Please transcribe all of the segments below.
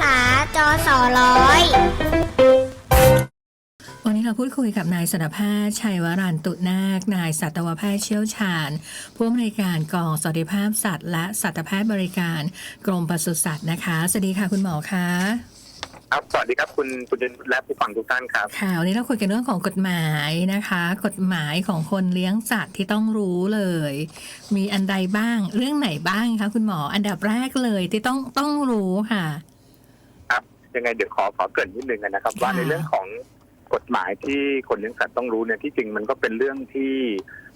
ษาจอสอร้อยวันนี้เราพูดคุยกับนายสัตวแพทย์ชัยวรันตุนาคนายสัตวแพทย์เชี่ยวชาญ ผู้อำนวยการกองสวัสดิภาพสัตว์ และสัตวแพทย์บริการกรมปศุสัตว์นะคะสวัสดีค่ะคุณหมอคะครับสวัสดีครับคุณคุณดินและผู้ฟังทุกท่านครับค่ะวันนี้เราคุยกันเรื่องของกฎหมายนะคะ กฎหมายของคนเลี้ยงสัตว์ที่ต้องรู้เลย มีอันใดบ้างเรื่องไหนบ้างคะคุณหมออันดับแรกเลยที่ต้องต้องรู้ค่ะครับ ยังไงเดี๋ยวขอขอเกรินนิดนึงนะครับค่ะว่าในเรื่องของกฎหมายที่คนเลี้ยงสัตว์ต้องรู้เนี่ยที่จริงมันก็เป็นเรื่องที่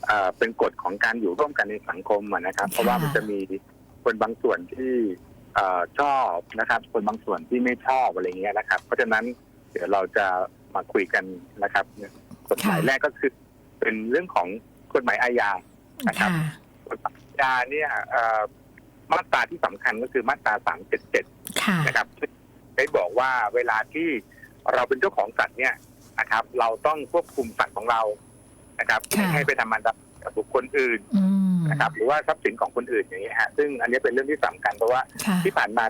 เอ่อเป็นกฎของการอยู่ร่วมกันในสังคมอะนะครับ เพราะว่ามันจะมีคนบางส่วนที่เอ่อชอบนะครับ คนบางส่วนที่ไม่ชอบอะไรเงี้ยนะครับ เพราะฉะนั้นเดี๋ยวเราจะมาคุยกันนะครับกฎหมายแรกก็คือ เป็นเรื่องของกฎหมายอาญานะครับค่ะกฎหมายอาญาเนี่ยเอ่อมาตราที่สำคัญก็คือมาตราสามเจ็ดเจ็ดค่ะนะครับ ได้บอกว่าเวลาที่เราเป็นเจ้าของสัตว์เนี่ยนะครับ เราต้องควบคุมสัตว์ของเรานะครับค่ะไม่ให้ไปทำมันกับบุคคลอื่นอืมนะครับ หรือว่าทรัพย์สินของคนอื่นอย่างนี้ยฮะซึ่งอันนี้เป็นเรื่องที่สำคัญเพราะว่าค่ะที่ผ่านมา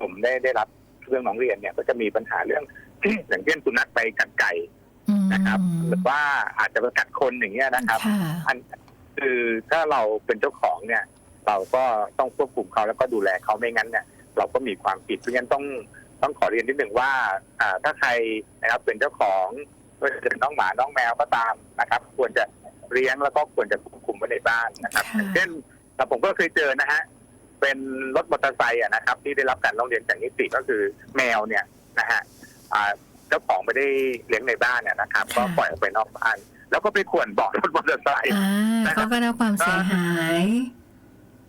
ผมได้ได้รับเรื่องน้องเรียนเนี่ย ก็จะมีปัญหาเรื่องอย่างเช่นสุนัขไปกัดไก่อืมนะครับ หรือว่าอาจจะไปกัดคนอย่างเงี้ยนะครับค่ะอันคือถ้าเราเป็นเจ้าของเนี่ย เราก็ต้องควบคุมเขาแล้วก็ดูแลเขาไม่งั้นเนี่ย เราก็มีความผิดเพราะฉะนั้นต้องต้องขอเรียนนิดหนึ่งว่าอ่าถ้าใครนะครับเป็นเจ้าของไม่ว่าจะเป็นน้องหมาน้องแมวก็ตามนะครับ ควรจะเลี้ยงแล้วก็ควรจะควบคุมไว้ในบ้านนะครับค่ะอย่างเช่นแต่ผมก็เคยเจอนะฮะเป็นรถมอเตอร์ไซค์อะนะครับ ที่ได้รับการร้องเรียนจากนิติก็คือแมวเนี่ยนะฮะอ่าเจ้าของไม่ได้เลี้ยงในบ้านเนี่ยนะครับ ก็ปล่อยออกไปนอกบ้าน แล้วก็ไปข่วนเบาะรถมอเตอร์ไซค์อ่าเขาก็ได้รับความเสียหาย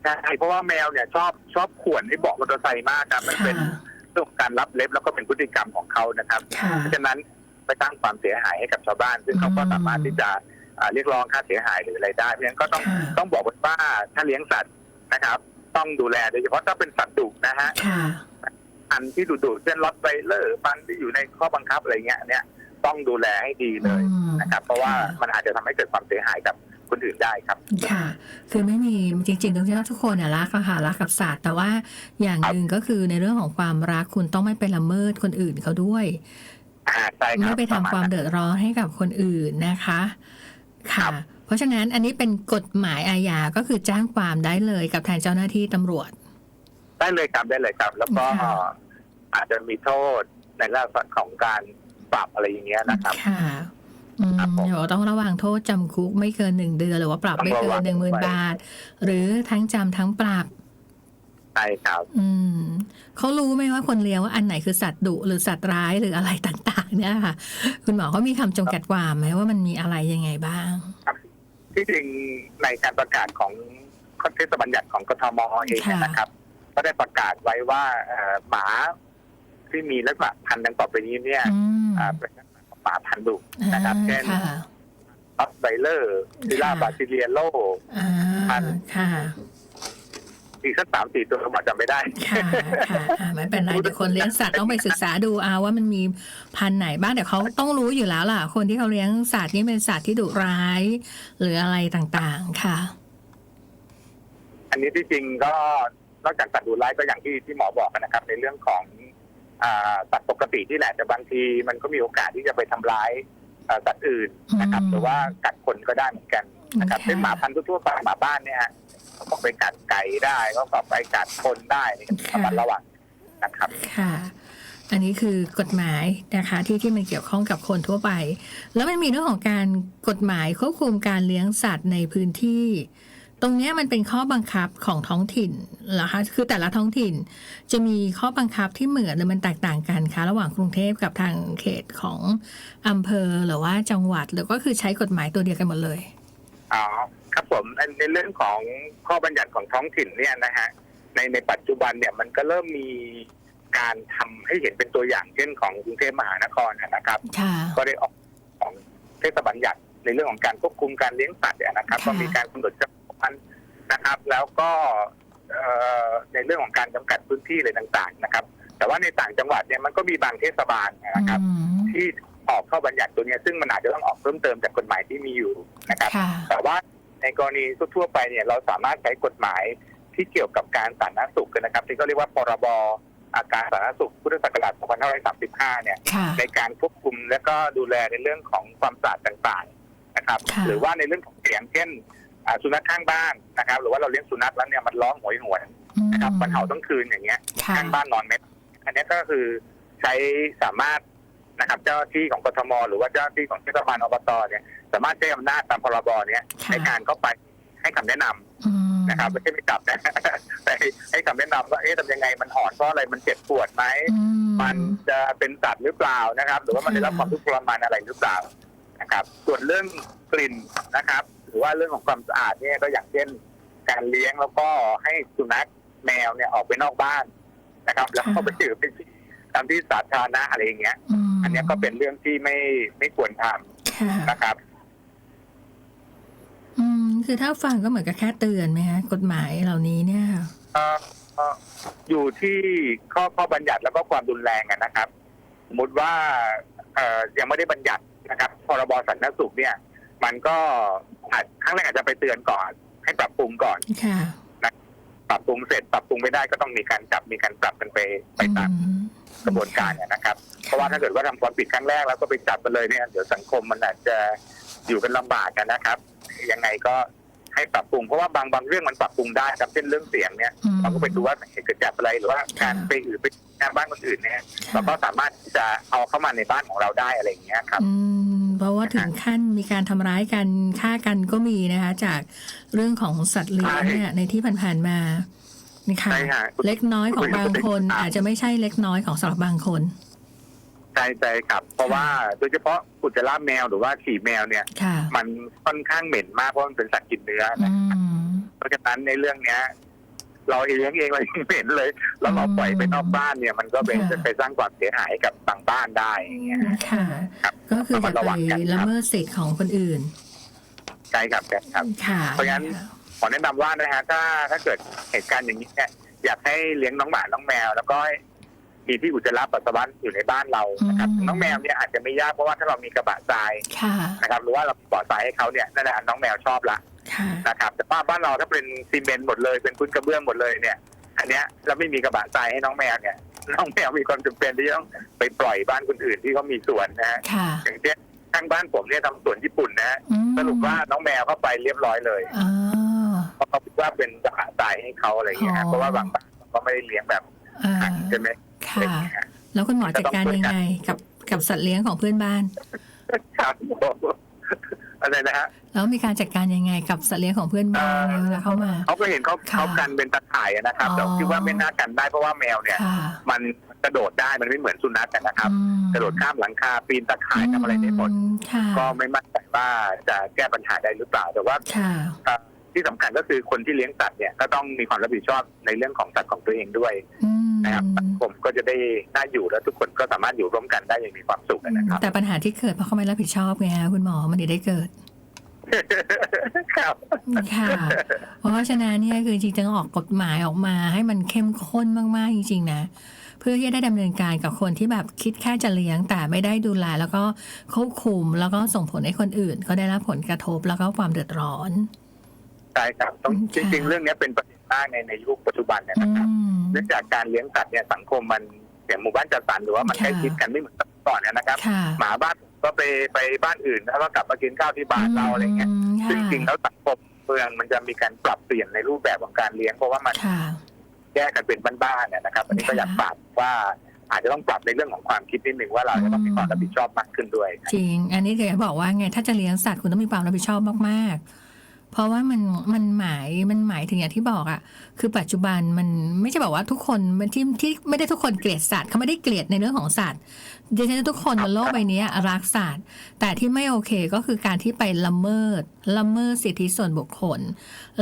ใช่เพราะว่าแมวเนี่ยชอบชอบข่วนให้เบาะมอเตอร์ไซค์มากครับมันเป็นค่ะเรื่องของการรับเล็บแล้วก็เป็นพฤติกรรมของเขานะครับ ค่ะ เพราะฉะนั้นไปสร้างความเสียหายให้กับชาวบ้าน ซึ่งเขาก็อืมสามารถที่จะอ่าเรียกร้องค่าเสียหายหรืออะไรได้เพราะฉะนั้นก็ต้องค่ะ ต้องบอกว่าถ้าเลี้ยงสัตว์นะครับ ต้องดูแลโดยเฉพาะถ้าเป็นสัตว์ดุนะฮะ ค่ะ อันที่ดุๆเช่นรถไวเลอร์มันที่อยู่ในข้อบังคับอะไรเงี้ยเนี่ยต้องดูแลให้ดีเลยอืมนะครับ เพราะว่าค่ะ มันอาจจะทำให้เกิดความเสียหายกับ คนอื่นได้ครับ ค่ะ คือไม่มีจริงๆต้องที่ว่าทุกคนน่ะรักอะค่ะรักกับสัตว์แต่ว่าอย่างหนึ่งก็คือในเรื่องของความรักคุณต้องไม่ไปละเมิดคนอื่นเขาด้วยอ่าใช่ครับไม่ไปทำความประณนั้นเดือดร้อนให้กับคนอื่นนะคะครัค่ะบเพราะฉะนั้นอันนี้เป็นกฎหมายอาญาก็คือแจ้งความได้เลยกับทางเจ้าหน้าที่ตำรวจ ได้เลยครับได้เลยครับ แล้วก็ค่ะอาจจะมีโทษในลักษณะของการปรับอะไรอย่างเงี้ยนะครับค่ะ อืมครับผมเดี๋ยวต้องระวังโทษจำคุกไม่เกินหนึ่งเดือนหรือว่าปรับต้องไม่เกิระวันงหนึ่งหมื่นไว้บาท หรือทั้งจำทั้งปรับ ใช่ครับ อืมเขารู้ไหมว่าคนเลี้ยงว่าอันไหนคือสัตว์ดุหรือสัตว์ร้ายหรืออะไรต่างๆ เนี่ยค่ะ คุณหมอเขามีคำจำกัดความไหมว่ามันมีอะไรยังไงบ้าง ที่จริงในการประกาศของเทศบัญญัติของกทมเองเนี่ยค่ะนะครับ ก็ได้ประกาศไว้ว่าเอ่อหมาที่มีลักษณะพันธุ์ดังต่อไปนี้เนี่ยอืมอ่าเป็น ลักษณะของหมาพันธุ์ดุนะครับอ่าเช่นค่ะออสไบเลอร์ซิล่าค่ะบาซิเลียโลอ่าพันค่ะอีกสักสามสี่ตัวผมจำไม่ได้ ค่ะค่ะอ่าไม่เป็นไรเดี๋ยวคนเลี้ยงสัตว์ต้องไปศึกษาดูเอาว่ามันมีพันธุ์ไหนบ้างเดี๋ยวเขาต้องรู้อยู่แล้วล่ะ คนที่เขาเลี้ยงสัตว์นี่เป็นสัตว์ที่ดุร้าย หรืออะไรต่างๆ ค่ะ อันนี้ที่จริงก็นอกจากสัตว์ดุร้ายก็อย่างที่ที่หมอบอกนะครับ ในเรื่องของอ่า สัตว์ปกติที่แหละแต่บางทีมันก็มีโอกาสที่จะไปทำร้ายอ่าสัตว์อื่นนะครับอืมหรือว่ากัดคนก็ได้เหมือนกันนะครับค่ะเป็นหมาพันธุ์ทั่วๆไปหมาบ้านเนี่ยฮะเขาก็ไปกัดไก่ได้ก็ก็ไปกัดคนได้นี่ก็ระมัดระวังนะครับค่ะอันนี้คือกฎหมายนะคะที่ที่มันเกี่ยวข้องกับคนทั่วไป แล้วมันมีเรื่องของการกฎหมายควบคุมการเลี้ยงสัตว์ในพื้นที่ ตรงเนี้ยมันเป็นข้อบังคับของท้องถิ่นเหรอคะคือแต่ละท้องถิ่นจะมีข้อบังคับที่เหมือนหรือมันแตกต่างกันคะระหว่างกรุงเทพกับทางเขตของอำเภอหรือว่าจังหวัดหรือก็คือใช้กฎหมายตัวเดียวกันหมดเลยอ๋อครับผมอันในเรื่องของข้อบัญญัติของท้องถิ่นเนี่ยนะฮะในในปัจจุบันเนี่ยมันก็เริ่มมีการทำให้เห็นเป็นตัวอย่างเช่นของกรุงเทพมหานครนะครับค่ะก็ได้ออกของเทศบัญญัติในเรื่องของการควบคุมการเลี้ยงสัตว์เนี่ยนะครับค่ะก็มีการกำหนดจำ นวนนะครับ แล้วก็เอ่อในเรื่องของการจำกัดพื้นที่อะไรต่างๆนะครับ แต่ว่าในต่างจังหวัดเนี่ยมันก็มีบางเทศบาลนะครับอืมที่ออกข้อบัญญัติตัวเนี้ยซึ่งมันอาจจะต้องออกเพิ่มเติมจากกฎหมายที่มีอยู่นะครับค่ะแต่ว่าในกรณีทั่วๆไปเนี่ยเราสามารถใช้กฎหมายที่เกี่ยวกับการสาธารณสุขกันนะครับ ที่เขาเรียกว่าพรบอาการสาธารณสุขพุทธศักราช2535 เนี่ยค่ะในการควบคุมและก็ดูแลในเรื่องของความสะอาดต่างๆ นะครับค่ะหรือว่าในเรื่องของเสียงเช่น อ่าสุนัขข้างบ้านนะครับ หรือว่าเราเลี้ยงสุนัขแล้วเนี่ยมันร้องโหยหวนนะครับมันเห่าทั้งคืนอย่างเงี้ยค่ะข้างบ้านนอนไม่อันนี้ก็คือใช้สามารถนะครับ เจ้าหน้าที่ของกทมหรือว่าเจ้าหน้าที่ของเทศบาลอบตเนี่ย สามารถใช้อำนาจตามพรบเนี่ยค่ะในการเข้าไปให้คำแนะนำอืมนะครับไม่ใช่ไปจับนะแต่ให้คำแนะนำว่าเอ๊ะทำยังไงมันหอนเพราะอะไรมันเจ็บปวดไหมอืมันจะเป็นสัตว์หรือเปล่านะครับ หรือว่ามันได้รับความทุกข์ทรมานอะไรหรือเปล่านะครับ ส่วนเรื่องกลิ่นนะครับห รือว่าเรื่องของความสะอาดเนี่ยก็อย่างเช่น การเลี้ยงแล้วก็ให้สุนัขแมวเนี่ยออกไปนอกบ้านนะครับ แล้วก็ไปถือไปที่ตามที่สาธารณะอะไรอย่างเงี้ยมอันเนี้ยก็เป็นเรื่องที่ไม่ไม่ควรทำค่ะนะครับ อืม คือถ้าฟังก็เหมือนกับแค่เตือนไหมคะกฎหมายเหล่านี้เนี่ยค่ะเอ่อเอ่ออยู่ที่ข้อข้อบัญญัติแล้วก็ความรุนแรงอะนะครับ สมมติว่าเอ่อยังไม่ได้บัญญัตินะครับ พรบสาธารณสุขเนี่ย มันก็อาจครั้งแรกอาจจะไปเตือนก่อน ให้ปรับปรุงก่อนค่ะปรับปรุงเสร็จปรับปรุงไม่ได้ก็ต้องมีการจับมีการปรับกันไปไปตามอืมกระบวนการเนี่ยนะครับ เพราะว่าถ้าเกิดว่าทำความผิดครั้งแรกแล้วก็ไปจับไปเลยเนี่ยเดี๋ยวสังคมมันอาจจะอยู่กันลำบากกันนะครับ ยังไงก็ให้ปรับปรุงเพราะว่าบางบางเรื่องมันปรับปรุงได้ครับเช่นเรื่องเสียงเนี่ยอืมเราก็ไปดูว่าเหตุเกิดจากอะไรหรือว่าการไปอื่นไปงานบ้านคนอื่นเนี่ยเราก็สามารถที่จะเอาเข้ามาในบ้านของเราได้อะไรอย่างเงี้ยครับอืมเพราะว่าถึงขั้นมีการทำร้ายกันฆ่ากันก็มีนะคะ จากเรื่องของสัตว์เลี้ยงเนี่ยในที่ผ่านๆมานี่ค่ะใช่ฮะเล็กน้อยของบางคนอาจจะไม่ใช่เล็กน้อยของสำหรับบางคนใช่ใช่ครับ เพราะว่าโดยเฉพาะอุจจาระแมวหรือว่าฉี่แมวเนี่ยค่ะมันค่อนข้างเหม็นมากเพราะมันเป็นสัตว์กินเนื้ออืนะมเพราะฉะนั้นในเรื่องเนี้ย เราเลี้ยงเองเรายังเหม็นเลย แล้วเราปล่อยไปนอกบ้านเนี่ย มันก็เป็นค่ะ จะไปสร้างความเสียหายกับบางบ้านได้อย่างเงี้ย ค่ะ ครับก็คืออย่าระไปวังกันครับ ละเมิดสิทธิ์ของคนอื่น ใช่ครับครับ ค่ะเพราะงั้น ขอแนะนำว่านะฮะถ้าถ้าเกิดเหตุการณ์อย่างนี้เนี่ยอยากให้เลี้ยงน้องหมาน้องแมว แล้วก็มีที่อุจจาระปัสสาวะอยู่ในบ้านเรานะครับอืมน้องแมวเนี่ยอาจจะไม่ยากเพราะว่าถ้าเรามีกระบะทรายค่ะ นะครับ หรือว่าเราปล่อยทรายให้เขาเนี่ยนั่นแหละน้องแมวชอบละค่ะ นะครับแต่ว่าบ้านเราถ้าเป็นซีเมนต์หมดเลยเป็นพื้นกระเบื้องหมดเลยเนี่ย อันเนี้ยเราไม่มีกระบะทรายให้น้องแมวเนี่ยน้องแมวมีความจำเป็นที่ต้องไปปล่อยบ้านคนอื่นที่เขามีสวนนะฮะค่ะอย่างเช่นข้างบ้านผมเนี่ยทำสวนญี่ปุ่นนะฮะอืมสรุปว่าน้องแมวเข้าไปเรียบร้อยเลยอ่าเพราะเขาคิดว่าเป็นกระบะทรายให้เขาอะไรอย่างเงี้ยฮะอ๋อเพราะว่าบางบ้านก็ไม่ได้เลี้ยงแบบอ่าขังใช่ไหมอะไรอค่ะย่างเงี้ยแล้วคุณหมอจัดการยังไงกับกับสัตว์เลี้ยงของเพื่อนบ้านครับผม อะไรนะฮะแล้วมีการจัดการยังไงกับสัตว์เลี้ยงของเพื่อนบ้านเนี่ยเวลาเข้ามา เขาก็เห็นเขาค่ะเขากันเป็นตะข่ายอะนะครับแต่อ๋อคิดว่าไม่น่ากันได้เพราะว่าแมวเนี่ย ค่ะมันกระโดดได้มันไม่เหมือนสุนัขกันนะครับ อืมกระโดดข้ามหลังคาปีนตะข่ายทำอะไรได้หมดอืค่ะก็ไม่มั่นใจว่าจะแก้ปัญหาได้หรือเปล่า แต่ว่าค่ะ เอ่อ ที่สำคัญก็คือคนที่เลี้ยงสัตว์เนี่ยก็ต้องมีความรับผิดชอบในเรื่องของสัตว์ของตัวเองด้วยอืมนะครับสังคมก็จะได้น่าอยู่แล้วทุกคนก็สามารถอยู่ร่วมกันได้อย่างมีความสุขนะครับ แต่ปัญหาที่เกิดเพราะเขาไม่รับผิดชอบไงคะคุณหมอมันถึงได้เกิดครับค่ะ เพราะฉะนั้นเนี่ยคือจริงๆต้องออกกฎหมายออกมาให้มันเข้มข้นมากๆจริง ๆ นะ เพื่อที่จะได้ดำเนินการกับคนที่แบบคิดแค่จะเลี้ยงแต่ไม่ได้ดูแลแล้วก็ควบคุมแล้วก็ส่งผลให้คนอื่น ก็ได้รับผลกระทบแล้วก็ความเดือดร้อน ใช่ครับต้องค่ะจริง ๆ เรื่องนี้เป็นประเด็นมากในในยุคปัจจุบันเนยอืนะครับมเนื่องจากการเลี้ยงสัตว์เนี่ยสังคมมันอย่างหมู่บ้านจัดสรรหรือว่ามันค่ะใกล้ชิดกันไม่เหมือนแต่ก่อนนะครับค่ะหมาบ้านก็ไปไปบ้านอื่นแล้วก็กลับมากินข้าวที่บ้านเราอะไรเงี้ยมซึ่งจริงๆแล้วสังคมเมืองมันจะมีการปรับเปลี่ยนในรูปแบบของการเลี้ยงเพราะว่ามันค่ะแยกกันเป็นบ้านๆเนี่ยนะครับ อันนี้ก็อยากฝากว่าอาจจะต้องปรับในเรื่องของความคิดนิดหนึ่งว่าเราจะต้องมีความรับผิดชอบมากขึ้นด้วย จริง อันนี้เคยบอกว่าไงถ้าจะเลี้ยงสัตว์คุณต้องมีความรับผิดชอบมากๆ เพราะว่ามันมันหมายมันหมายถึงอย่างที่บอกอะคือปัจจุบันมันไม่ใช่บอกว่าทุกคนมันที่ที่ไม่ได้ทุกคนเกลียดสัตว์เขาไม่ได้เกลียดในเรื่องของสัตว์ดิฉันว่าทุกคนบนโลกใบนี้รักสัตว์แต่ที่ไม่โอเคก็คือการที่ไปละเมิดละเมิดสิทธิส่วนบุคคล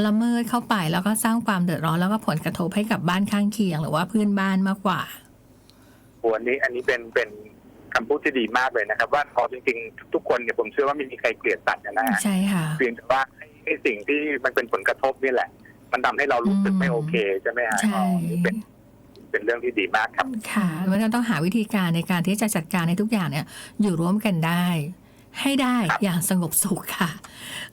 ละเมิดเข้าไปแล้วก็สร้างความเดือดร้อนแล้วก็ผลกระทบให้กับบ้านข้างเคียง หรือว่าเพื่อนบ้านมากกว่าวันนี้อันนี้เป็นเป็นคำพูดที่ดีมากเลยนะครับ ว่าพอจริงๆ ทุกคนเนี่ยผมเชื่อว่าไม่มีใครเกลียดสัตว์นะฮะใช่ค่ะเพียงแต่ว่าให้ ให้สิ่งที่มันเป็นผลกระทบนี่แหละ มันทำให้เรารู้สึกไม่โอเคใช่ไหมฮะใช่อ๋อนี่เป็นเป็นเรื่องที่ดีมากครับ ค่ะมันก็ต้องหาวิธีการในการที่จะจัดการในทุกอย่างเนี่ย อยู่ร่วมกันได้ ให้ได้ครับอย่างสงบสุขค่ะ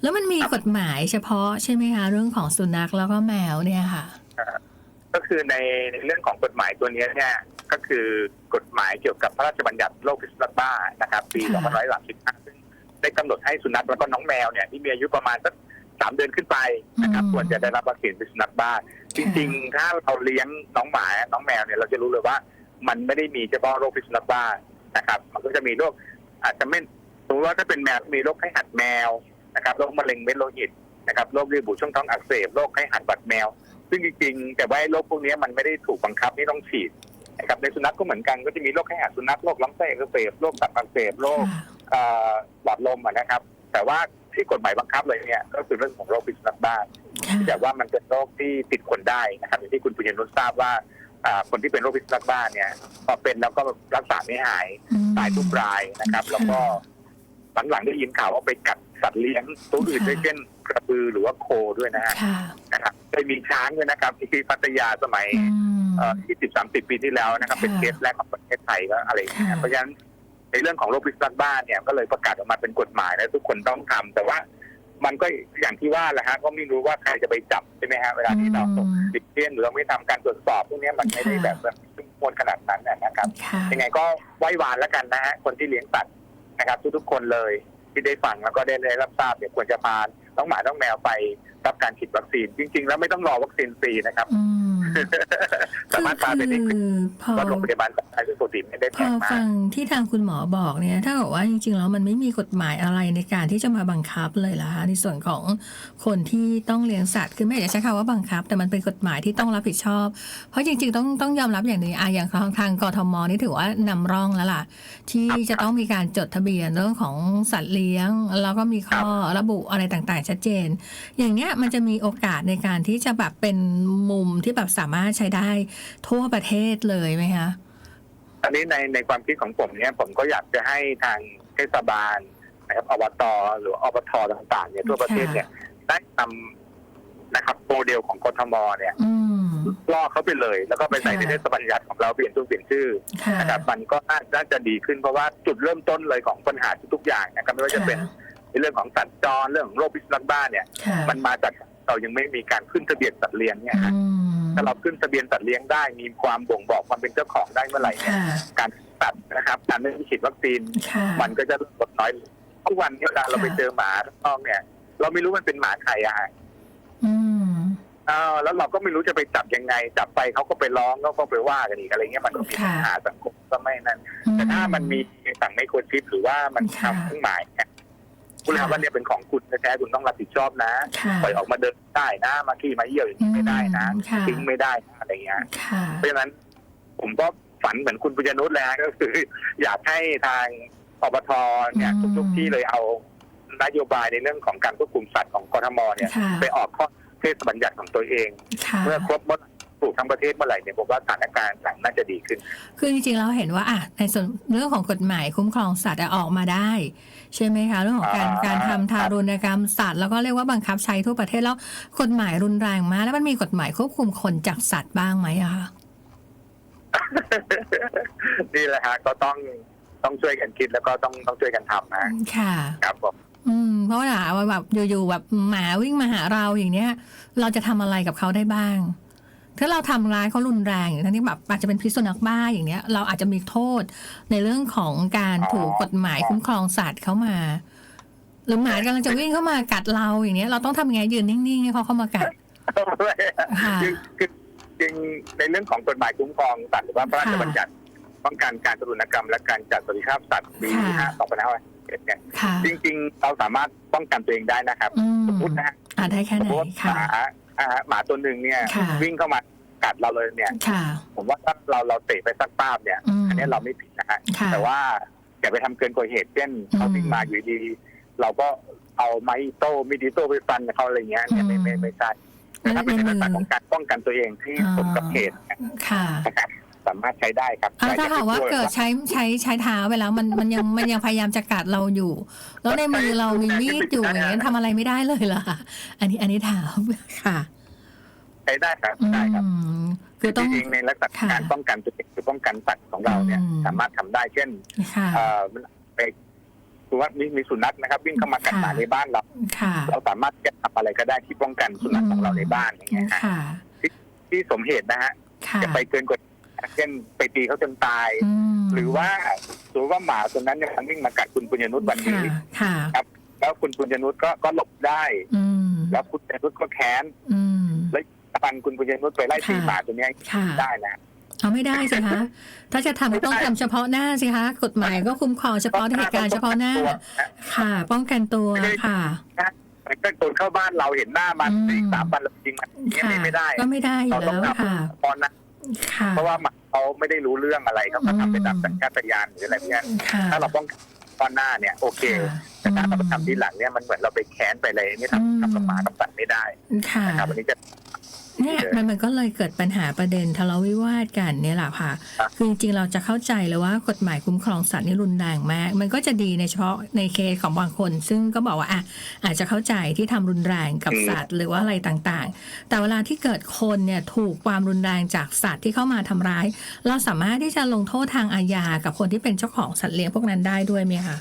แล้วมันมีกฎหมายเฉพาะใช่ไหมคะเรื่องของสุนัขแล้วก็แมวเนี่ยค่ะ ก็คือในในเรื่องของกฎหมายตัวเนี้ยเนี่ย ก็คือกฎหมายเกี่ยวกับพระราชบัญญัติโรคพิษสุนัขบ้านะครับ ปีค่ะ2535ซึ่งได้กำหนดให้สุนัขแล้วก็น้องแมวเนี่ยที่มีอายุประมาณสัก สามเดือนขึ้นไปนะครับควรจะได้รับวัคซีนพิษสุนัขบ้าจริงๆ ถ้าเราเลี้ยงน้องหมาน้องแมวเนี่ยเราจะรู้เลยว่า มันไม่ได้มีเฉพาะโรคพิษสุนัขบ้านะครับ มันก็จะมีโรคอาจจะไม่สมมติว่าถ้าเป็นแมวมีโรคไข้หัดแมวนะครับโรคมะเร็งเม็ดโลหิตนะครับโรคเลือดบุช่องท้องอักเสบโรคไข้หัดบัดแมว ซึ่งจริงๆ แต่ว่าไอ้โรคพวกนี้มันไม่ได้ถูกบังคับที่ต้องฉีดนะครับในสุนัขก็เหมือนกันก็จะมีโรคไข้หัดสุนัขโรคลำไส้อักเสบโรคตับอักเสบโรคค่ะเอ่อหลอดลมอะนะครับ แต่ว่า ที่กฎหมายบังคับเลยเนี่ยก็คือเรื่องของโรคพิษสุนัขบ้าค่ะแต่ว่ามันเป็นโรคที่ติดคนได้นะครับอย่างที่คุณปุญญนุชทราบว่าอ่าคนที่เป็นโรคพิษสุนัขบ้าเนี่ยพอเป็นแล้วก็รักษาไม่หายอืมตายทุกรายนะครับ แล้วก็หลังๆได้ยินข่าวว่าไปกัดสัตว์เลี้ยงตัวอื่นค่ะด้วยเช่นกระบือหรือว่าโคด้วยนะฮะค่ะนะครับเคยมีช้างด้วยนะครับที่พัทยาสมัยอืมเอ่อ20 30ปีที่แล้วนะครับค่ะเป็นเคสแรกของประเทศไทยก็อะไรอย่างเงี้ยค่ะเพราะฉะนั้น ในเรื่องของโรคพิษสุนัขบ้าเนี่ยก็เลยประกาศออกมาเป็นกฎหมายและทุกคนต้องทำแต่ว่ามันก็อย่างที่ว่าแหละฮะก็ไม่รู้ว่าใครจะไปจับใช่ไหมฮะเวลาที่เราส่งอืมดิเลียนหรือเราไม่ทำการตรวจสอบพวกนี้มันไม่ได้ค่ะแบบแบบเข้มข้นขนาดนั้นนะครับค่ะยังไงก็ไหว้วานแล้วกันนะฮะคนที่เลี้ยงสัตว์นะครับ ทุกๆคนเลยที่ได้ฟังแล้วก็ได้ได้รับทราบเนี่ยควรจะพาน้องหมาน้องแมวไปรับการฉีดวัคซีน จริง ๆ แล้วไม่ต้องรอวัคซีนฟรีนะครับอืม สามารถพาไปได้คือพอว่าโรงพยาบาลสัตว์ไทยซึ่งปกติไม่ได้พแพองมาฟักงที่ทางคุณหมอบอกเนี่ยถ้าบอกว่าจริงๆแล้วมันไม่มีกฎหมายอะไรในการที่จะมาบังคับเลยล่ะในส่วนของคนที่ต้องเลี้ยงสัตว์คือไม่อยากจะใช้คำว่าบังคับ แต่มันเป็นกฎหมายที่ต้องรับผิดชอบ เพราะจริงๆต้องต้องยอมรับอย่างหนี้อะอย่างทางทางกทมนี่ถือว่านำร่องแล้วล่ะ ที่ครับจะต้องมีการจดทะเบียนเรื่องของสัตว์เลี้ยง แล้วก็มีข้อระบุอะไรต่างๆ ชัดเจน อย่างเนี้ยมันจะมีโอกาสในการที่จะแบบเป็นมุมที่แบบสามารถใช้ได้ทั่วประเทศเลยไหมคะอันนี้ในในความคิดของผมเนี่ยผมก็อยากจะให้ทางเทศบาลนะครับอบตหรืออบทต่างๆเนี่ยทั่วประเทศเนี่ยได้นำนะครับโมเดลของกทมเนี่ยอืมล่อเขาไปเลย แล้วก็ไปใส่ในค่ะเทศบัญญัติของเราเปลี่ยนตัวเปลี่ยนชื่อค่ะนะครับมันก็น่าน่าจะดีขึ้นเพราะว่าจุดเริ่มต้นเลยของปัญหาทุกๆอย่างนะครับไม่ว่าจะเป็นในเรื่องของสัตว์จรเรื่องของโรคพิษสุนัขบ้าเนี่ยค่ะมันมาจากเรายังไม่มีการขึ้นทะเบียนสัตว์เลี้ยงเนี่ยฮะอืม ถ้าเราขึ้นทะเบียนสัตว์เลี้ยงได้ มีความบ่งบอกความเป็นเจ้าของได้เมื่อไหร่เนี่ยค่ะการตัดนะครับการไม่ฉีดวัคซีนค่ะมันก็จะลดน้อยลงทุกวันนี้เวลาเราไปเจอหมาข้างนอกเนี่ย เราไม่รู้มันเป็นหมาใครอะฮะอืมเออแล้วเราก็ไม่รู้จะไปจับยังไง จับไปเขาก็ไปร้องแล้วก็ไปว่ากันอีกอะไรเงี้ยมันก็มีค่ะปัญหาสังคมก็ไม่นั่นแต่ถ้ามันมีสั่งไม่ควรชิปหรือว่ามันค่ะทำเครื่องหมายเนี่ย คุณถามว่าเนี่ยเป็นของคุณแท้ๆคุณต้องรับผิดชอบนะค่ะปล่อยออกมาเดินได้นะมาขี่มาเยี่ยวอย่างนี้ไม่ได้นะอืมค่ะ ทิ้งไม่ได้นะอะไรเงี้ย ค่ะ เพราะฉะนั้นผมก็ฝันเหมือนคุณปุญญนุชเลยฮะก็คือ อยากให้ทางอบทเนี่ยอืม ทุกๆที่เลยเอานโยบายในเรื่องของการควบคุมสัตว์ของกทมเนี่ย ค่ะ ไปออกข้อเทศบัญญัติของตัวเอง ค่ะ เมื่อครบเมื่อถูกทั้งประเทศเมื่อไหร่เนี่ยผมว่าสถานการณ์ต่างน่าจะดีขึ้น คือจริงๆเราเห็นว่าอะในส่วนเรื่องของกฎหมายคุ้มครองสัตว์อะออกมาได้ ใช่ไหมคะเรื่องของการอ่าการทำทารุณกรรมสัตว์แล้วก็เรียกว่าบังคับใช้ทั่วประเทศแล้วกฎหมายรุนแรงมากแล้วมันมีกฎหมายควบคุมคนจากสัตว์บ้างไหมอะคะนี่แหละฮะก็ต้องต้องช่วยกันคิดแล้วก็ต้องต้องช่วยกันทำนะค่ะครับผมอืมเพราะว่าแบบอยู่ๆแบบหมาวิ่งมาหาเราอย่างเนี้ย เราจะทำอะไรกับเขาได้บ้าง ถ้าเราทำร้ายเขารุนแรงอย่างทั้งที่แบบอาจจะเป็นพิษสุนัขบ้าอย่างเนี้ย เราอาจจะมีโทษในเรื่องของการถูกกฎหมายคุ้มครองสัตว์เข้ามาหรือหมากำลังจะวิ่งเข้ามากัดเราอย่างเนี้ยเราต้องทำยังไงยืนนิ่งๆให้เขาเข้ามากัดค่ะคือคือจริงในเรื่องของกฎหมายคุ้มครองสัตว์หรือว่าพระราชบัญญัติป้องกันการทารุณกรรม และการจัดสวัสดิภาพสัตว์ปีค่ะ5 2551เนี่ยค่ะจริง ๆ เราสามารถป้องกันตัวเองได้นะครับอืมสมมตินะฮะอ่าได้แค่สไหมนมติหค่ะมา อ่าหมาตัวหนึ่งเนี่ยค่ะ วิ่งเข้ามากัดเราเลยเนี่ย ค่ะ ผมว่าถ้าเราเราเตะไปสักป้าบเนี่ย อืมอันนี้เราไม่ผิดนะฮะค่ะแต่ว่าอย่าไปทำเกินกว่าเหตุเช่นเขาวิ่งมาอยู่ดีๆเราก็เอาไม้โต้มีดอิโต้ไปฟันเขาอะไรเงี้ยเนี่ยไม่ไม่ไม่ใช่แต่ถ้าเป็นในลักษณะของการป้องกันตัวเองที่สมกับเหตุค่ะ นะครับ สามารถใช้ได้ครับอ่าถ้าหากว่าใช้เกิดใช้ใช้ใช้เท้าไปแล้วมันมันยังมันยังพยายามจะกัดเราอยู่ แล้วในมือเรามีมีดอยู่อย่างนี้ยทำอะไรไม่ได้เลยเหรอคะอันนี้อันนี้ถามค่ะ ใช้ได้ครับอืได้ครับมคือต้องจริงๆในลักษณะค่ะการป้องกันตัวเองหรือป้องกันสัตว์ของเราเนี่ยอืมสามารถทำได้เช่นค่ะเอ่อไปคือว่ามีมีสุนัขนะครับ วิ่งเข้ามากัดหมาค่ะในบ้านเราค่ะเราสามารถจะทำอะไรก็ได้ที่ป้องกันสุนัขของเราในบ้านอย่างเงี้ยฮะค่ะที่สมเหตุนะฮะค่ะจะไปเกินกว่า เช่นไปตีเขาจนตายอืมหรือว่าสมมติว่าหมาตัวนั้นเนี่ยมันวิ่งมากัดคุณปุญญนุชวันค่ะนี้ค่ะแล้วคุณปุญญนุชก็ก็หลบได้อืมแล้วคุณปุญญนุชก็แค้นอืมฟันคุณปุญญนุชไปไล่ตีค่ะหมาตัวเนี้ยค่ะได้นะเอาไม่ได้สิคะ ถ้าจะทำก็ต้องทำเฉพาะหน้าสิคะ กฎหมายก็คุ้มครองเฉพาะเหตุการณ์เฉพาะหน้า ค่ะ ป้องกันตัวค่ะมันก็คนเข้าบ้านเราเห็นหน้ามันอืมตีสามวันแล้วจริงมันอย่างเงี้ยค่ะไม่ได้ ก็ไม่ได้อยู่เราต้แล้องวทค่ะำตอนนั้นค่ะ เพราะว่าหมาเขาไม่ได้รู้เรื่องอะไรเขาก็ทำไปตามอืมสัญชาตญาณหรืออะไรเงี้ยค่ะถ้าเราป้องกันตอนหน้าเนี่ยโอเค แต่ถ้าเราไปทำทีหลังเนี่ยมันเหมือนเราไปแค้นไปเลยนี่อืมทำทำกับหมากับสัตว์ไม่ได้ค่ะนะครับวันนี้จะ เนี่ยมันมันก็เลยเกิดปัญหาประเด็นทะเลาะวิวาทกันเนี่ยแหละค่ะครับคือจริงๆเราจะเข้าใจเลยว่ากฎหมายคุ้มครองสัตว์นี่รุนแรงมาก มันก็จะดีในเฉพาะในเคสของบางคน ซึ่งก็บอกว่าอะอาจจะเข้าใจที่ทำรุนแรงกับสัตว์หรือว่าอะไรต่างๆ แต่เวลาที่เกิดคนเนี่ยถูกความรุนแรงจากสัตว์ที่เข้ามาทำร้าย เราสามารถที่จะลงโทษทางอาญากับคนที่เป็นเจ้าของสัตว์เลี้ยงพวกนั้นได้ด้วยไหมคะ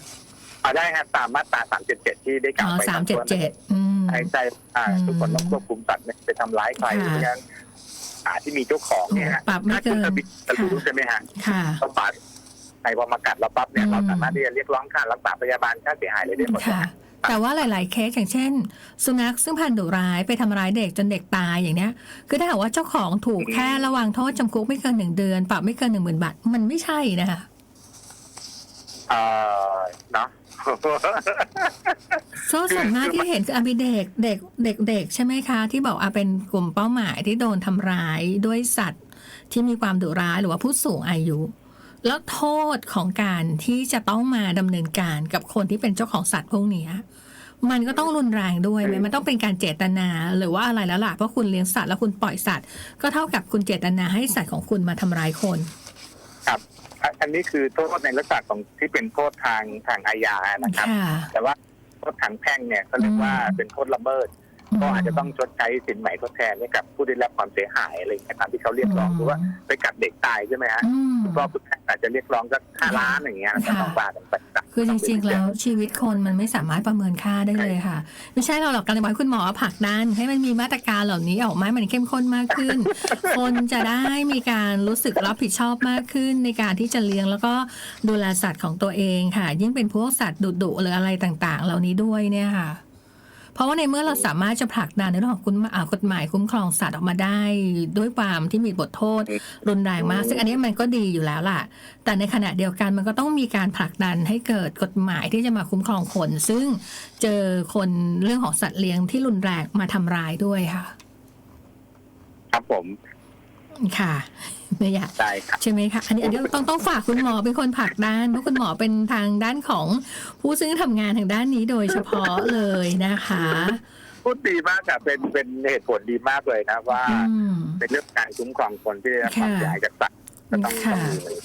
เอาได้ครับตามมาตรา377ที่ได้กล่าอ๋วอไปสามเจ็ดเจ็ดอืม ใช่ใช่อ่าอืมทุกคนต้องควบคุมสัตว์ไม่ไปทำร้ายใครค่ะเพราะงั้นหมาที่มีเจ้าของเนี่ยฮะปรับไม่เกินถ้าคุณจะรู้ใช่ไหมฮะค่ะเขาปาดใครพอมากัดเราปั๊บเนี่ยอืมเราสามารถที่จะเรียกร้องค่ารักษาพยาบาลค่าเสียหายเลยได้หมดค่ะแต่ว่าหลาย ๆ เคสอย่างเช่น สุนัขซึ่งพันธุ์ดุร้ายไปทำร้ายเด็กจนเด็กตายอย่างเนี้ย คือถ้าหากว่าเจ้าของถูกแค่ระวังโทษจำคุกไม่เกินหนึ่งเดือน ปรับไม่เกินหนึ่งหมื่นบาท มันไม่ใช่นะคะเออเนาะ โซ่ส่วนมากที่เห็นคืออามีเด็กเด็กเด็กเด็กใช่ไหมคะ ที่บอกอาเป็นกลุ่มเป้าหมายที่โดนทำร้ายด้วยสัตว์ที่มีความดุร้ายหรือว่าผู้สูงอายุ แล้วโทษของการที่จะต้องมาดำเนินการกับคนที่เป็นเจ้าของสัตว์พวกเนี้ยมันก็ต้องรุนแรงด้วยไหมมันต้องเป็นการเจตนาหรือว่าอะไรแล้วล่ะเพราะคุณเลี้ยงสัตว์แล้วคุณปล่อยสัตว์ ก็เท่ากับคุณเจตนาให้สัตว์ของคุณมาทำร้ายคน ครับ อันอันนี้คือโทษในลักษณะของที่เป็นโทษทางทางอาญานะครับค่ะแต่ว่าโทษทางแพ่งเนี่ยเขาเรียกว่าอืมเป็นโทษละเมิด ก็อาจจะต้องชดใช้สินใหม่ทดแทนให้กับผู้ได้รับความเสียหายอะไรอย่างเงี้ยตามที่เขาเรียกร้องหรือว่าไปกัดเด็กตายใช่ไหมฮะอืมคุณพ่อคุณแม่อาจจะเรียกร้องสักห้าล้านอย่างเงี้ยก็ต้องว่ากันไปคือจริง ๆ แล้วชีวิตคนมันไม่สามารถประเมินค่าได้เลยค่ะ ไม่ใช่เราหรอกการเลยบอกให้คุณหมอผลักดันให้มันมีมาตรการเหล่านี้ออกมาให้มันเข้มข้นมากขึ้น คนจะได้มีการรู้สึกรับผิดชอบมากขึ้นในการที่จะเลี้ยงแล้วก็ดูแลสัตว์ของตัวเองค่ะ ยิ่งเป็นพวกสัตว์ดุๆหรืออะไรต่างๆ เหล่านี้ด้วยเนี่ยค่ะเพ ราะว่าในเมื่อเราสามารถจะผลักดันในเรื่องของคุณกฎหมายคุ้มครองสัตว์ออกมาได้ด้วยความที่มีบทโทษรุนแรงมาก ซึ่งอันนี้มันก็ดีอยู่แล้วล่ะ แต่ในขณะเดียวกันมันก็ต้องมีการผลักดันให้เกิดกฎหมายที่จะมาคุ้มครองคน ซึ่งเจอคนเรื่องของสัตว์เลี้ยงที่รุนแรงมาทำร้ายด้วยค่ะ ครับผม ค่ะไม่อยากได้ครับใช่ไหมคะอันนี้อันนี้ต้องต้องฝากคุณหมอเป็นคนผลักดันเพราะคุณหมอเป็นทางด้านของผู้ซึ่งทำงานทางด้านนี้โดยเฉพาะเลยนะคะพูดดีมากอะเป็นเป็นเหตุผลดีมากเลยนะว่าอืมเป็นเรื่องการคุ้มครองคนที่ได้รับความค่ะเสียหายจากสัตว์ก็ต้องค่ะต้องมี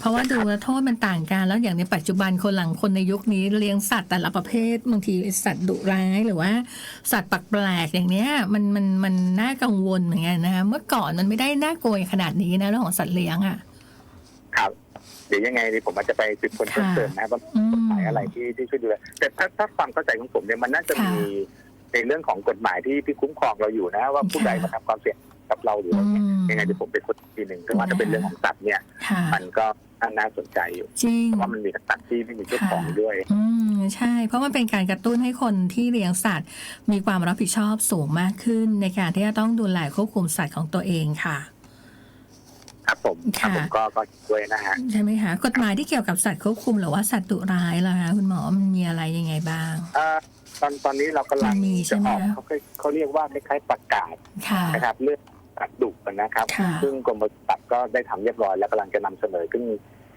เพราะว่าดูแล้วโทษมันต่างกัน แล้วอย่างในปัจจุบันคนหลังคนในยุคนี้เลี้ยงสัตว์แต่ละประเภทบางทีสัตว์ดุร้ายหรือว่าสัตว์แปลกๆอย่างเนี้ยมันมันมันน่ากังวลเหมือนกันนะคะเมื่อก่อนมันไม่ได้น่ากลัวขนาดนี้นะเรื่องของสัตว์เลี้ยงอะครับเดี๋ยวยังไงดีผมอาจจะไปสืบค้นเพิ่มค่ะเติมนะว่าอืมกฎหมายอะไรที่ที่ช่วยดูแลแต่ถ้าถ้าความเข้าใจของผมเนี่ยมันน่าจะค่ะมีในเรื่องของกฎหมายที่ที่คุ้มครองเราอยู่นะ ว่าผู้ค่ะใดมาทำความเสี่ยงกับเราหรืออะไรอืเนี่ยมยังไงเดี๋ยวผมไปค้นอีกทีหนึ่งแต่ว่าค่ะถ้าเป็นเรื่องของสัตว์เนี่ยค่ะมันก็ น่าสนใจอยู่จริง เพราะว่ามันมีทั้งสัตว์ที่ไม่มีเจ้าของด้วย อืมใช่ เพราะมันเป็นการกระตุ้นให้คนที่เลี้ยงสัตว์ มีความรับผิดชอบสูงมากขึ้น ในการที่จะต้องดูแลควบคุมสัตว์ของตัวเองค่ะ ครับผมครับค่ะผมก็ก็ด้วยนะฮะ ใช่ไหมคะกฎหมายที่เกี่ยวกับสัตว์ควบคุมหรือว่าสัตว์ดุร้ายล่ะคะคุณหมอมันมีอะไรยังไงบ้าง เอ่อตอนตอนนี้เรากำลังมีใช่จะไหมออกเขาเขาเรียกว่าคล้ายๆประกาศค่ะ นะครับเรื่อง สัตว์ดุนะครับค่ะซึ่งกรมปศุสัตว์ก็ได้ทำเรียบร้อย แล้วกำลังจะนำเสนอขึ้น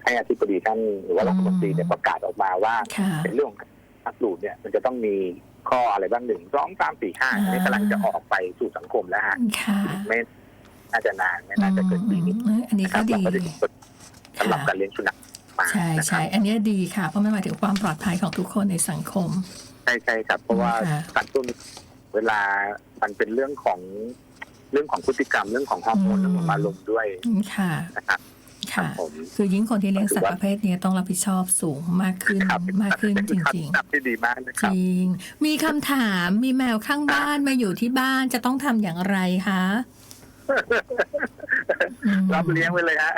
ให้อธิบดีท่านหรือว่ารัฐมนตรีเนี่ยประกาศออกมาว่าค่ะเป็นเรื่องของสัตว์ดุเนี่ยมันจะต้องมีข้ออะไรบ้างหนึ่งสองสามสี่ห้าอ่าอันนี้กำลังจะออกไปสู่สังคมแล้วฮะค่ะไม่น่าจะนานไม่น่าจะเกินปีนี้อืมอันนี้นะคก็รับดีเราก็จะมีกฎสำหรับการเลี้ยงสุนัขมาใช่นะครัใช่บอันนี้ดีค่ะ เพราะมันหมายถึงความปลอดภัยของทุกคนในสังคม ใช่ใช่ครับ เพราะว่าค่ะสัตว์ตัวนี้เวลามันเป็นเรื่องของ เรื่องของพฤติกรรมเรื่องของฮอร์โมนอืมเรื่องของอารมณ์ด้วยค่ะนะครับค่ะผมคือยิ่งคนที่เลี้ยงสัตว์ประเภทนี้ต้องรับผิดชอบสูงมากขึ้นครับมากขึ้นจเป็นริงคำนับที่ดีมากนะๆคจรับริง มีคำถามมีแมวข้างบ้านมาอยู่ที่บ้านจะต้องทำอย่างไรคะอืมรับเลี้ยงไปเลยฮะ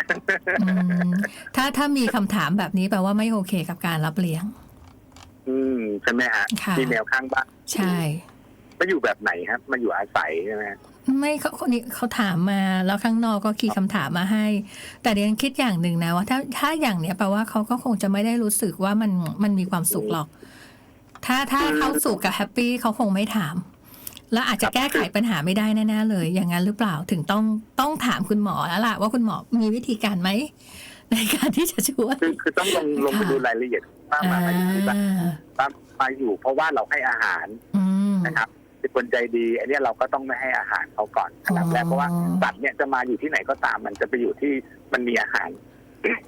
อืมถ้าถ้ามีคำถามแบบนี้แปลว่าไม่โอเคกับการรับเลี้ยง อืมใช่ไหมฮะค่ะที่แมวข้างบ้านใช่มาอยู่แบบไหนครับมาอยู่อาศัยใช่ไหมฮะ ไม่เขาคนนี้เขาถามมาแล้วข้างนอกก็คีย์คำถามมาให้ แต่เดียนคิดอย่างหนึ่งนะว่าถ้าถ้าอย่างเนี้ยแปลว่าเขาก็คงจะไม่ได้รู้สึกว่ามันมันมีความสุขหรอก ถ้าถ้าเขาสุขกับแฮปปี้เขาคงไม่ถาม แล้วอาจจะแก้ไขปัญหาไม่ได้แน่ๆเลย อย่างนั้นหรือเปล่าถึงต้องต้องถามคุณหมอแล้วล่ะว่าคุณหมอมีวิธีการไหมในการที่จะช่วย คือคือต้องลงลงไปค่ะดูรายละเอียดว่ามามาอยู่ที่บ้านว่ามาอยู่ เพราะว่าเราให้อาหารอืมนะครับ เป็นคนใจดี อันเนี้ยเราก็ต้องไม่ให้อาหารเขาก่อนอันดับแรกอ๋อเพราะว่าสัตว์เนี่ยจะมาอยู่ที่ไหนก็ตาม มันจะไปอยู่ที่มันมีอาหาร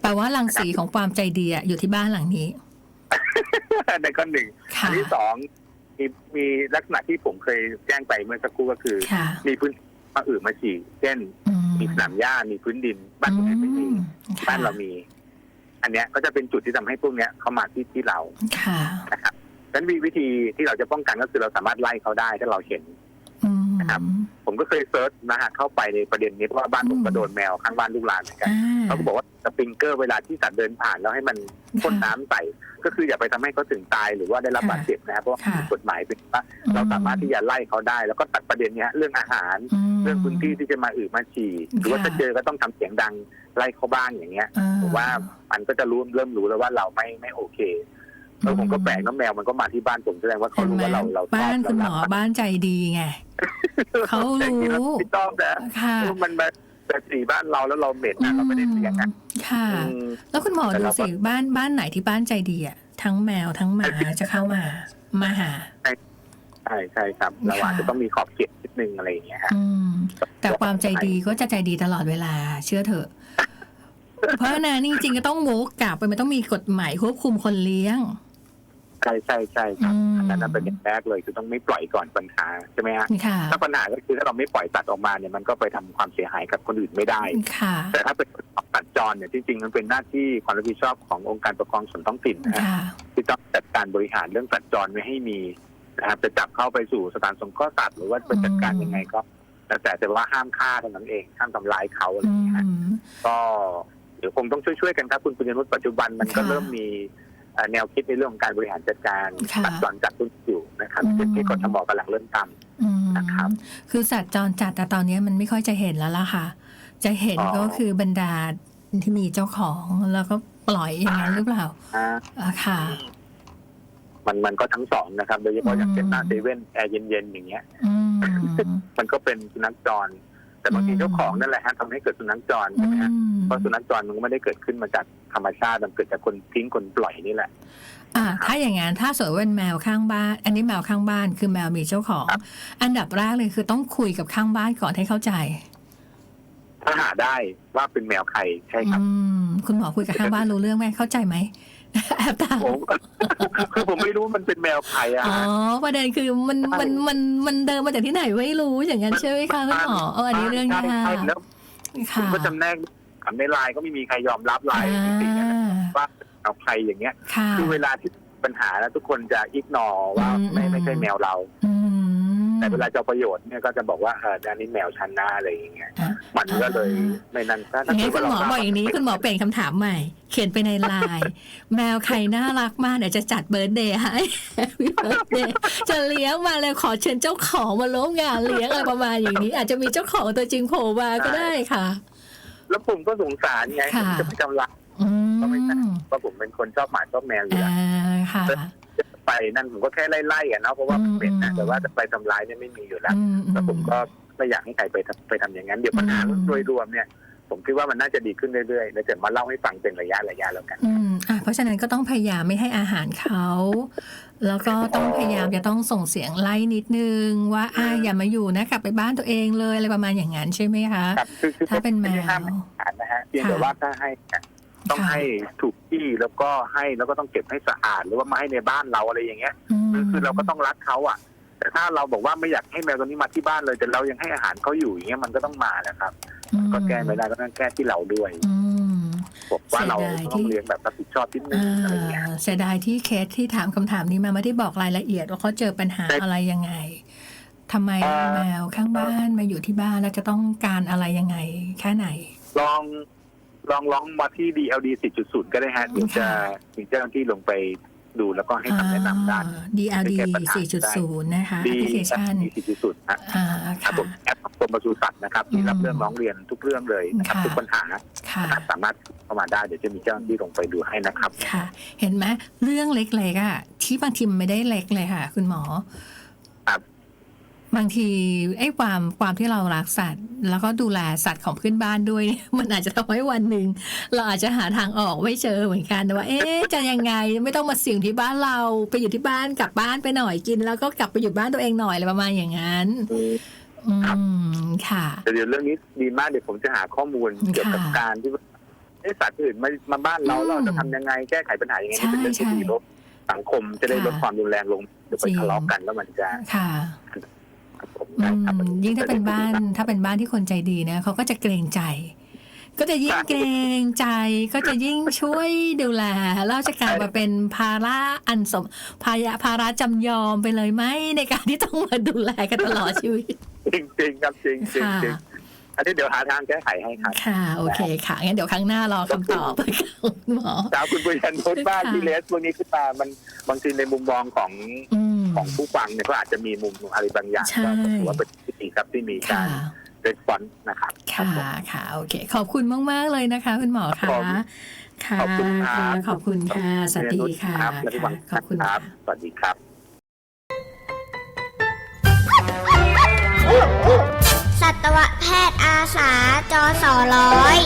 แปลว่ารังสีของความใจดีอะอยู่ที่บ้านหลังนี้ในข้อหนึ่งค่ะอันที่สองมีมีลักษณะที่ผมเคยแจ้งไปเมื่อสักครู่ก็คือค่ะมีพื้นที่มาอื่นมาฉี่เช่นอืมีสนามหญ้ามีพื้นดิน บ้านคนอื่นไม่มีอืค่ะบ้านเรามี อันเนี้ยก็จะเป็นจุดที่ทำให้พวกเนี้ยเข้ามาที่ที่เราค่ะนะครับดัง นั้นมีวิธีที่เราจะป้องกันก็คือเราสามารถไล่เขาได้ถ้าเราเห็นอืมนะครับ ผมก็เคยเซิร์ชนะฮะเข้าไปในประเด็นนี้เพราะว่าบ้านผมก็โดนแมวข้างบ้านลูกหลานเหมือนกันอ่าเขาก็บอกว่าสปริงเกอร์เวลาที่สัตว์เดินผ่านแล้วให้มันพ่นน้ำใส่ก็คืออย่าไปทำให้เขาถึงตายหรือว่าได้รับบาดเจ็บนะครับเพราะว่าค่ะกฎหมายเป็นว่าเราสามารถที่จะไล่เขาได้ แล้วก็ตัดประเด็นเนี้ยเรื่องอาหารมเรื่องพื้นที่ที่จะมาอือมาฉี่หรือว่าค่ะถ้าเจอก็ต้องทำเสียงดังไล่เขาบ้างอย่างเงี้ยอ่ผมว่ามันก็จะรู้เริ่มรู้แล้วว่าเราไม่ไม่โอเค แล้วผมก็แปลกน้ำแมวมันก็มาที่บ้านผมแสดงว่าเขาเห็นรู้ไหมว่าเราเราชอบบ้านคุณหมอเรารักบ้านใจดีไงเขารู้ไม่ชอบนะค่ะมันมาแต่สีบ้านเราแล้วเราเหม็นนะเราไม่ได้เลี้ยงอะค่ะอืมแล้วคุณหมอแต่ดูเราก็สิบ้านบ้านไหนที่บ้านใจดีอะทั้งแมวทั้งหมาจะเข้ามามาหาใช่ใช่ครับเราอาจจะค่ะต้องมีขอบเขตนิดนึงอะไรอย่างเงี้ยฮะอืมแต่ความใจดีก็จะใจดีตลอดเวลา เชื่อเถอะ เพราะฉะนั้นจริงๆก็ต้องโวกกลับไปมันต้องมีกฎหมายควบคุมคนเลี้ยง ใช่ใช่ใช่ครับอืม อันนั้นนะเป็นอย่างแรกเลยคือต้องไม่ปล่อยก่อนปัญหาใช่ไหมฮะค่ะ ถ้าปัญหาก็คือถ้าเราไม่ปล่อยตัดออกมาเนี่ยมันก็ไปทำความเสียหายกับคนอื่นไม่ได้ ค่ะ แต่ถ้าเป็นตัดจรเนี่ยจริงๆมันเป็นหน้าที่ความรับผิดชอบขององค์การปกครองส่วนท้องถิ่นนะฮะ ค่ะ ที่ต้องจัดการบริหารเรื่องสัตว์จรไม่ให้มีนะครับจะจับเข้าไปสู่สถานสงเคราะห์สัตว์หรือว่าไปจัดการยังไงก็แล้วแต่แต่ว่าห้ามฆ่าเท่านั้นเองห้ามทำร้ายเขาอะไรออืย่างเงี้ยฮะม ก็เดี๋ยวคงต้องช่วยๆกันครับ คุณปุญญนุชปัจจุบันมันก็ค่ะ เริ่มมีเอ่อ แนวคิดในเรื่องของการบริหารจัดการค่ะ สัตว์จรจัดรุ่นอยู่นะครับอืม ที่ที่กทมกำลังเริ่มทอืมนะครับ คือสัตว์จรจัดแต่ตอนนี้มันไม่ค่อยจะเห็นแล้วล่ะค่ะ จะเห็นอ๋อก็คือบรรดาที่มีเจ้าของแล้วก็ปล่อยอย่างนั้นหรือเปล่าำอ่า อ่าค่ะ มันมันก็ทั้งสองนะครับ โดยเฉพาะอย่างเช่นหน้าอืม เซเว่นแอร์เย็นๆอย่างเงี้ย อืม มันก็เป็นสุนัขจร แต่บางทีอืมเจ้าของนั่นแหละฮะทำให้เกิดสุนัขจรอืใช่ไหมฮะมเพราะสุนัขจรมันก็ไม่ได้เกิดขึ้นมาจากธรรมชาติมันเกิดจากคนทิ้งคนปล่อยนี่แหละ อ่า ถ้าอย่างนั้นถ้าสมมติว่าเป็นแมวข้างบ้าน อันนี้แมวข้างบ้านคือแมวมีเจ้าของครับอันดับแรกเลยคือต้องคุยกับข้างบ้านก่อนให้เข้าใจ ถ้าหาได้ว่าเป็นแมวใครใช่ครับอืมคุณหมอคุยกับข้างบ้านรู้เรื่องไหมเข้าใจไหม แอบถามผมคือผมไม่รู้มันเป็นแมวใครอะอ๋อฮะประเด็นคือมันใช่มันมันมันเดินมาจากที่ไหนไม่รู้อย่างนั้นใช่ไหมคะคุณหมอเอออันนี้เรื่องใช่ยาใช่กแล้วผมค่ะก็จำแนกถามในไลน์ก็ไม่มีใครยอมรับไลน์อ่จริงๆนะาว่าเอาใครอย่างเงี้ยค่ะคือเวลาที่ปัญหาแล้วทุกคนจะอิกนอว่าอืมไม่อืมไม่ใช่แมวเราอืม แต่เวลาจะเอาประโยชน์เนี่ยก็จะบอกว่าเอออันนี้แมวชันหน้าอะไรอย่างเงี้ยอะมันก็เลยไม่นั่นถ้าอย่างนี้ถ้าคุณหมอเรบอกอย่างนี้คุณหมอเปลี่ยนคำถามใหม่ เขียนไปในไลน์แมวใครน่ารักมากเดี๋ยวจะจัดเบิร์ดเดย์ให้ Happy birthday จะเลี้ยงมาเลยขอเชิญเจ้าของมาร่วมงานเลี้ยงอะไรประมาณอย่างนี้ อาจจะมีเจ้าของตัวจริงโผล่มาก็ได้ค่ะ แล้วผมก็สงสารไงค่ะผมจะไปทำร้ายอืก็ไม่ใช่มเพราะผมเป็นคนชอบหมาชอบแมวอยู่อ่าแล้วค่ะ ไปนั่นผมก็แค่ไล่ๆอะเนาะเพราะว่าอืมเป็นอืนะมแต่ว่าจะไปทำร้ายเนี่ยไม่มีอยู่แล้วอืมแล้วผมก็ไม่อยากให้ใครไปทำไปทำอย่างนั้นเดี๋ยวปัญหาอืมโดยรวมเนี่ยผมคิดว่ามันน่าจะดีขึ้นเรื่อยๆ แล้วจะมาเล่าให้ฟังเป็นระยะระยะแล้วกัน อืมอะเพราะฉะนั้นก็ต้องพยายามไม่ให้อาหารเขา แล้วก็ต้องพยายามจะต้องส่งเสียงไล่นิดนึง ว่าอ่าอย่ามาอยู่นะกลับไปบ้านตัวเองเลยอะไรประมาณอย่างนั้นใช่ไหมคะครับคือคือถ้าเป็นแมวไได้ห้ามอาหารนะฮะเพียงแต่ค่ะว่าถ้าให้เนี่ย ต้องค่ะให้ถูกที่แล้วก็ให้แล้วก็ต้องเก็บให้สะอาดหรือว่ามาให้ในบ้านเราอะไรอย่างเงี้ยมคือคือเราก็ต้องรักเขาอะ แต่ถ้าเราบอกว่าไม่อยากให้แมวตัวนี้มาที่บ้านเลยแต่เรายังให้อาหารเขาอยู่อย่างเงี้ยมันก็ต้องมานะครับ ก็แก้ไม่ได้ก็ต้องแก้ที่เราด้วยอืมบอกว่าเราเสียดายที่ต้องเลี้ยงแบบรับผิดชอบนิดนึงอ่าอะไรอย่างเงี้ยเสียดายที่เคสที่ถามคำถามนี้มาไม่ได้บอกรายละเอียดว่าเขาเจอปัญหาใช่อะไรยังไงทำไมเอ่อแมวข้างบ้านมาอยู่ที่บ้านแล้วจะต้องการอะไรยังไง แค่ไหน ลอง ลองลองมาที่ DLD 4.0ก็ได้ฮะถึงจะค่ะถึงเจ้าหน้าที่ลงไปดูแล้วก็ให้คำแนะนำได้อ่า DLD แก้ปัญหาได้4.0 นะคะแอปพลิเคชัน DLD 4.0ฮะอ่าครับค่ะผมแอปของกรมปศุสัตว์นะครับที่รับอืมเรื่องร้องเรียนทุกเรื่องเลยนะครับค่ะทุกปัญหาค่ะนะครับสามารถเข้ามาได้เดี๋ยวจะมีเจ้าหน้าที่ลงไปดูให้นะครับ ค่ะ เห็นไหมเรื่องเล็กๆอะที่บางทีมันไม่ได้เล็กเลยค่ะ คุณหมอครับ บางทีไอ้ความความที่เรารักสัตว์ แล้วก็ดูแลสัตว์ของเพื่อนบ้านด้วย มันอาจจะทำให้วันหนึ่งเราอาจจะหาทางออกไม่เจอเหมือนกันว่า เอ๊ะจะยังไงไม่ต้องมาเสี่ยงที่บ้านเราไปอยู่ที่บ้านกลับบ้านไปหน่อยกิน แล้วก็กลับไปอยู่บ้านตัวเองหน่อยอะไรประมาณอย่างนั้น อืครับมค่ะแต่เดี๋ยวเรื่องนี้ดีมากเดี๋ยวผมจะหาข้อมูลเกี่ยวกับการที่ว่าเอ๊ะสัตว์อื่นมามาบ้านเราเราจะทำยังไงแก้ไขปัญหายังไงนี่เป็นเรื่องที่ดีลบสังคมจะได้ลดความรุนแรงลงเดี๋ยวไปจริงทะเลาะกันแล้วมันจะค่ะ ยิ่งถ้าเป็นบ้านถ้าเป็นบ้านที่คนใจดีนะเขาก็จะเกรงใจ ก็จะยิ่งเกรงใจ ก็จะยิ่งช่วยดูแลแล้วจะกลายมาเป็นภาระอันสมภาระภาระจำยอมไปเลยไหมในการที่ต้องมาดูแลกันตลอดชีวิต จริงจริงๆครับจริงจริงค่ะจริงอันนี้เดี๋ยวหาทางแก้ไขให้ครับค่ะ โอเคค่ะ งั้นเดี๋ยวครั้งหน้ารอคำตอบค่ะคุณหมอสาวคุณปุยันพูดบ้างค่ะที่เลสพวกนี้ขึ้นมามันบางทีในมุมมองของอืม ของผู้ฟังเนี่ยก็อาจจะมีมุมอะไรบางอย่างใช่ก็ถือว่าเป็นวิธีครับที่มีกาค่ะรรีสปอนส์นะครับ ค่ะค่ะโอเค ขอบคุณมาก ๆ เลยนะคะ คุณหมอครัคะบผมค่ะขอบคุณครับขอบคุณค่ะสวัสดีค่ะรับและที่ฟังขอบคุณครัค่ะบสวัสดีครับสัตวแพทย์อาสาจอสอร้อย